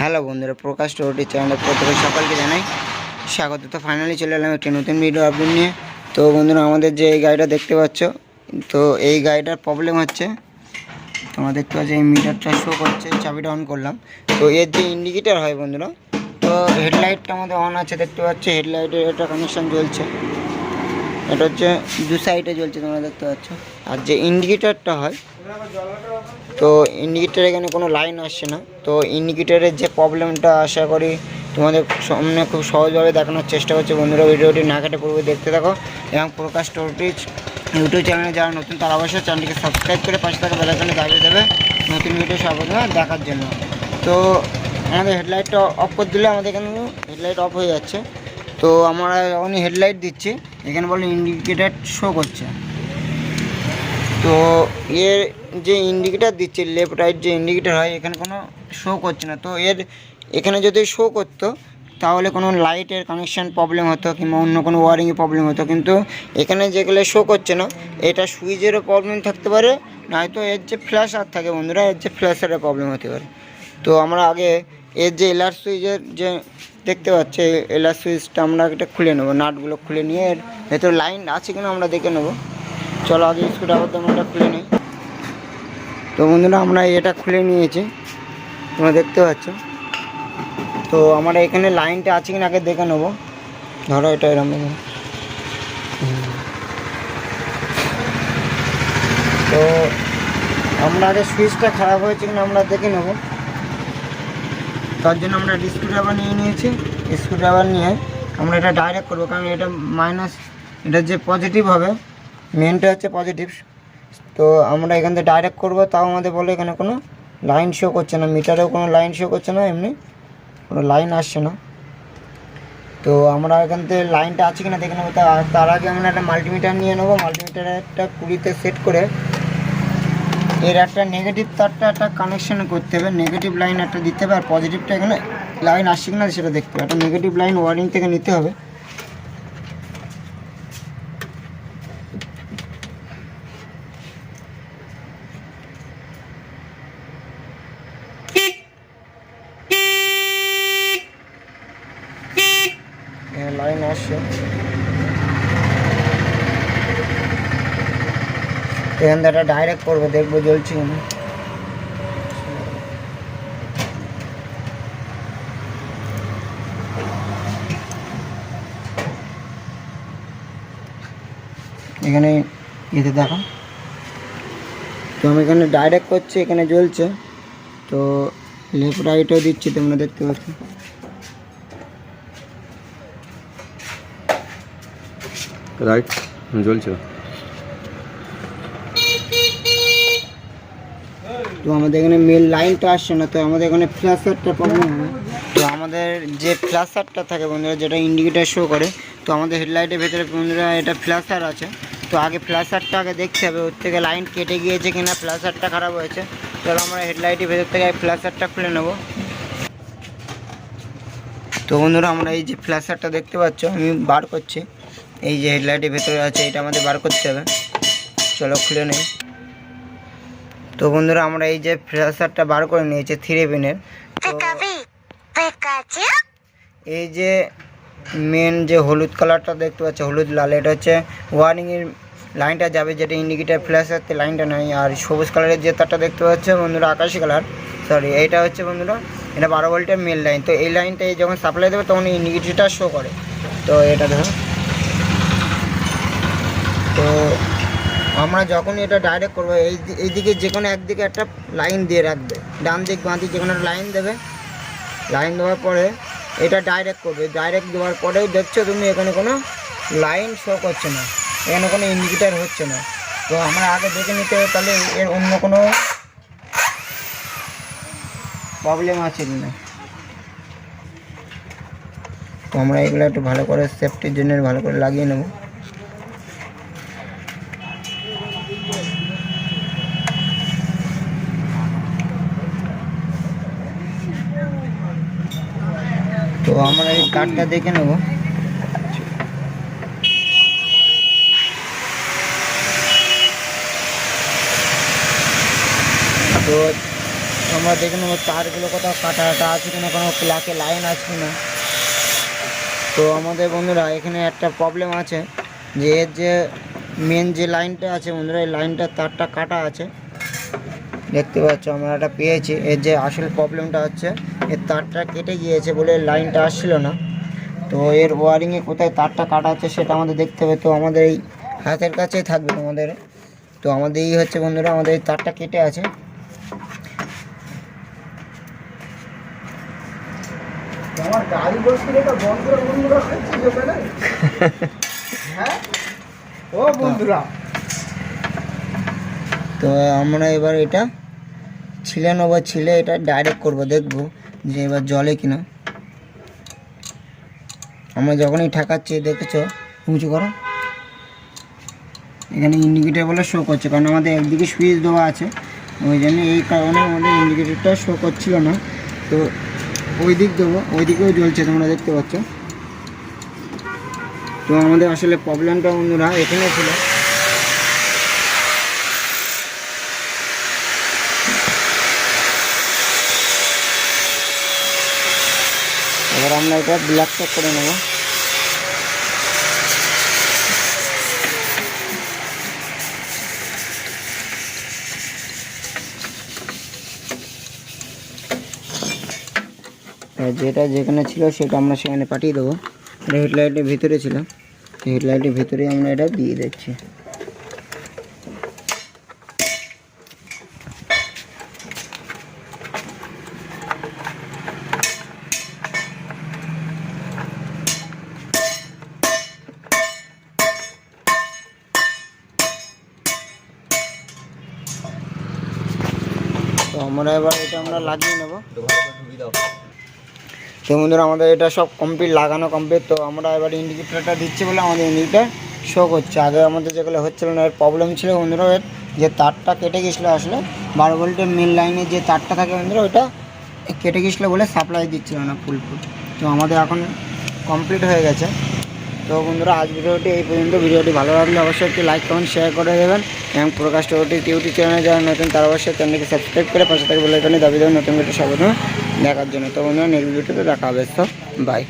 Hello বন্ধুরা, প্রকাশ টোটি চ্যানেলের প্রত্যেকে সকলকে জানাই স্বাগত। তো ফাইনালি চলে এলাম একটি নতুন ভিডিও আপডেট নিয়ে। তো বন্ধুরা, আমাদের যে এই গাড়িটা দেখতে পাচ্ছ, তো এই গাড়িটার প্রবলেম হচ্ছে, তোমরা দেখতে পাচ্ছ এই মিটারটা শো করছে, চাবিটা অন করলাম। তো এর যে ইন্ডিকেটার হয় বন্ধুরা, তো হেডলাইটটা আমাদের অন আছে, দেখতে পাচ্ছ হেডলাইটের একটা কানেকশন জ্বলছে এটা হচ্ছে দু সাইডে জ্বলছে, তোমরা দেখতে পাচ্ছ। আর যে ইন্ডিকেটারটা হয়, তো ইন্ডিকেটার এখানে কোনো লাইন আসছে না। তো ইন্ডিকেটারের যে প্রবলেমটা আশা করি তোমাদের সামনে খুব সহজভাবে দেখানোর চেষ্টা করছে। বন্ধুরা, ভিডিওটি না কেটে পূর্বে দেখতে থাকো এবং প্রকাশ টোটিজ ইউটিউব চ্যানেলে যারা নতুন, তারা অবশ্যই চ্যানেলটিকে সাবস্ক্রাইব করে পাশে থাকা বেলাকানে দাবিয়ে দেবে। নতুন ভিডিও সর্বদা দেখার জন্য। তো আমাদের হেডলাইটটা অফ করে দিলে আমাদের এখানে হেডলাইট অফ হয়ে যাচ্ছে। তো আমরা যখনই হেডলাইট দিচ্ছি, এখানে বলে ইন্ডিকেটার শো করছে। তো এর যে ইন্ডিকেটার দিচ্ছে লেফট রাইট যে ইন্ডিকেটার হয়, এখানে কোনো শো করছে না। তো এর এখানে যদি শো করতো, তাহলে কোনো লাইটের কানেকশান প্রবলেম হতো কিংবা অন্য কোনো ওয়ারিংয়ে প্রবলেম হতো। কিন্তু এখানে যেগুলো শো করছে না, এটা সুইচেরও প্রবলেম থাকতে পারে, নয়তো এর যে ফ্ল্যাশার থাকে বন্ধুরা, এর যে ফ্ল্যাশারের প্রবলেম হতে পারে। তো আমরা আগে এর যে এলার সুইচের যে দেখতে পাচ্ছি এলার সুইচটা আমরা এটা খুলে নেব, নাটগুলো খুলে নিয়ে এর ভেতরে লাইন আছে কিনা আমরা দেখে নেব। চলো আগে স্কুটা আবার আমরা খুলে নিই। তো বন্ধুরা, আমরা এটা খুলে নিয়েছি, তোমরা দেখতে পাচ্ছ। তো আমরা এখানে লাইনটা আছে কিনা আগে দেখে নেব। ধরো এটা এরকম। তো আমরা আগে সুইচটা খারাপ হয়েছে কিনা আমরা দেখে নেব। তার জন্য আমরা স্ক্রুড্রাইভার নিয়ে নিয়েছি। স্ক্রুড্রাইভার নিয়ে আমরা এটা ডাইরেক্ট করব, কারণ এটা মাইনাস এটা যে পজিটিভ হবে মেনটা হচ্ছে পজিটিভ তো আমরা এখান থেকে ডাইরেক্ট করব, তাও আমাদের বলে এখানে কোনো লাইন শো করছে না মিটারেও কোনো লাইন শো করছে না, এমনি কোনো লাইন আসছে না। তো আমরা এখান থেকে লাইনটা আছে কিনা দেখে নেব। তার আগে আমরা একটা মাল্টিমিটার নিয়ে নেব। মাল্টিমিটারে একটা কুড়িতে সেট করে এর একটা নেগেটিভ তারটা একটা কানেকশন করতে হবে। নেগেটিভ লাইন একটা দিতে হবে, আর পজিটিভটা এখানে লাইন আসছে কিনা সেটা দেখতে হবে। একটা নেগেটিভ লাইন ওয়ারিং থেকে নিতে হবে। লাইন আসছে। এখান থেকে ডাইরেক্ট করব, দেখব জ্বলছে কিনা। এখানে এতে দেখো। তো আমি এখানে ডাইরেক্ট করছি, এখানে জ্বলছে। তো লেফট রাইটও দিচ্ছি, তোমরা দেখতে পাচ্ছ। রাইট জ্বলছে। তো আমাদের এখানে মেল লাইনটা আসছে না, তো আমাদের এখানে ফ্ল্যাশারটা প্রবলেম হবে। তো আমাদের যে ফ্ল্যাশারটা থাকে বন্ধুরা, যেটা ইন্ডিকেটার শো করে, তো আমাদের হেডলাইটের ভেতরে বন্ধুরা এটা ফ্ল্যাশার আছে। তো আগে ফ্ল্যাশারটা আগে দেখতে হবে, ওর থেকে লাইন কেটে গিয়েছে কিনা ফ্ল্যাশারটা খারাপ হয়েছে। চলো আমরা হেডলাইটের ভেতর থেকে ফ্ল্যাশারটা খুলে নেব। তো বন্ধুরা, আমরা এই যে ফ্ল্যাশারটা দেখতে পাচ্ছ, আমি বার করছি। এই যে হেডলাইটের ভেতরে আছে, এটা আমাদের বার করতে হবে। চলো খুলে নেই। তো বন্ধুরা, আমরা এই যে ফ্রেশারটা বার করে নিয়েছি থ্রি পিনের এই যে মেন যে হলুদ কালারটা দেখতে পাচ্ছ, হলুদ লাল, এটা হচ্ছে ওয়ারিংয়ের লাইনটা যাবে যেটা ইন্ডিকেটার ফ্ল্যাশের লাইনটা নাই, আর সবুজ কালারের যে তারটা দেখতে পাচ্ছ বন্ধুরা, আকাশি কালার সরি এইটা হচ্ছে বন্ধুরা, এটা বারো ভোল্টের মেন লাইন তো এই লাইনটা যখন সাপ্লাই দেবে তখন ইন্ডিকেটারটা শো করে, তো এটা ধরো তো আমরা যখন এটা ডাইরেক্ট করব, এই এইদিকে যে কোনো একদিকে একটা লাইন দিয়ে রাখবে। ডান দিক, বাঁ দিক যে কোনো লাইন দেবে। লাইন দেওয়ার পরে এটা ডাইরেক্ট করবে। ডাইরেক্ট দেওয়ার পরেও দেখছ তুমি এখানে কোনো লাইন শো করছে না। এখানে কোনো ইন্ডিকেটার হচ্ছে না। তো আমরা আগে দেখে নিতে হবে তাহলে এর অন্য কোনো প্রবলেম আছে কি না। তো আমরা এগুলো একটু ভালো করে সেফটির জন্য ভালো করে লাগিয়ে নেব। তো আমরা এই কার্ডটা দেখে নেব। তো আমরা দেখে নেব তারগুলো কোথাও কাটা কাটা আছে কিনা, কোনো প্লাকে লাইন আছে কিনা। তো আমাদের বন্ধুরা, এখানে একটা প্রবলেম আছে যে, এর যে মেন যে লাইনটা আছে বন্ধুরা, এই লাইনটা তারটা কাটা আছে। দেখতে পাচ্ছ আমরা এটা পেয়েছি। এর যে আসল প্রবলেমটা হচ্ছে এর তারটা কেটে গিয়েছে বলে লাইনটা আসছিল না। তো এর ওয়ারিংয়ে কোথায় তারটা কাটা আছে সেটা আমাদের দেখতে হবে। তো আমাদের এই হাতের কাছেই থাকবে তোমাদের। তো আমাদের এই হচ্ছে বন্ধুরা আমাদের এই তারটা কেটে আছে। ওখানে? হ্যাঁ? তো আমরা এবার এটা ছিলে নেব, ছিলে এটা ডাইরেক্ট করব, দেখব যে এবার জলে কিনা। আমরা যখনই ঠেকাচ্ছি, দেখেছ? উঁচু করো। এখানে ইন্ডিকেটার বলে শো করছে, কারণ আমাদের একদিকে সুইচ দেওয়া আছে। ওই জন্য এই কারণে আমাদের ইন্ডিকেটারটা শো করছিল না। তো ওই দিক দেবো, ওই দিকেও জ্বলছে, তোমরা দেখতে পাচ্ছ। তো আমাদের আসলে প্রবলেমটা অন্যরা এখানে ছিল। এবার আমরা এটা ব্ল্যাক চেক করে নেব। যেটা যেখানে ছিল সেটা আমরা সেখানে পাঠিয়ে দেবো। এটা হেডলাইটের ভিতরে ছিল। হেডলাইটের ভিতরে আমরা এটা দিয়ে দিচ্ছি। আমরা এবার এটা আমরা লাগিয়ে নেব। তো বন্ধুরা, আমাদের এটা সব কমপ্লিট লাগানো কমপ্লিট তো আমরা এবার ইন্ডিকেটারটা দিচ্ছি বলে আমাদের ইন্ডিকেটার শো করছে। আগে আমাদের যেগুলো হচ্ছিল না, এর প্রবলেম ছিল বন্ধুরা, এর যে তারটা কেটে গেছিল আসলে। বারো ভোল্টের মেন লাইনে যে তারটা থাকে বন্ধুরা, ওইটা কেটে গেছিল বলে সাপ্লাই দিচ্ছিল না ফুল ফুল তো আমাদের এখন কমপ্লিট হয়ে গেছে। তো বন্ধুরা, আজ ভিডিওটি এই পর্যন্ত। ভিডিওটি ভালো লাগলে অবশ্যই একটি লাইক কমেন্ট শেয়ার করে দেবেন এবং প্রকাশ টোটি ইউটিউব চ্যানেলে যারা নতুন, তারা অবশ্যই চ্যানেলকে সাবস্ক্রাইব করে পাশে থেকে বলে এখানে দাবি দেবেন। নতুন ভিডিও স্বাগত দেখার জন্য। তো বন্ধুরা নেক্সট ভিডিওতে দেখা হবে। তো বাই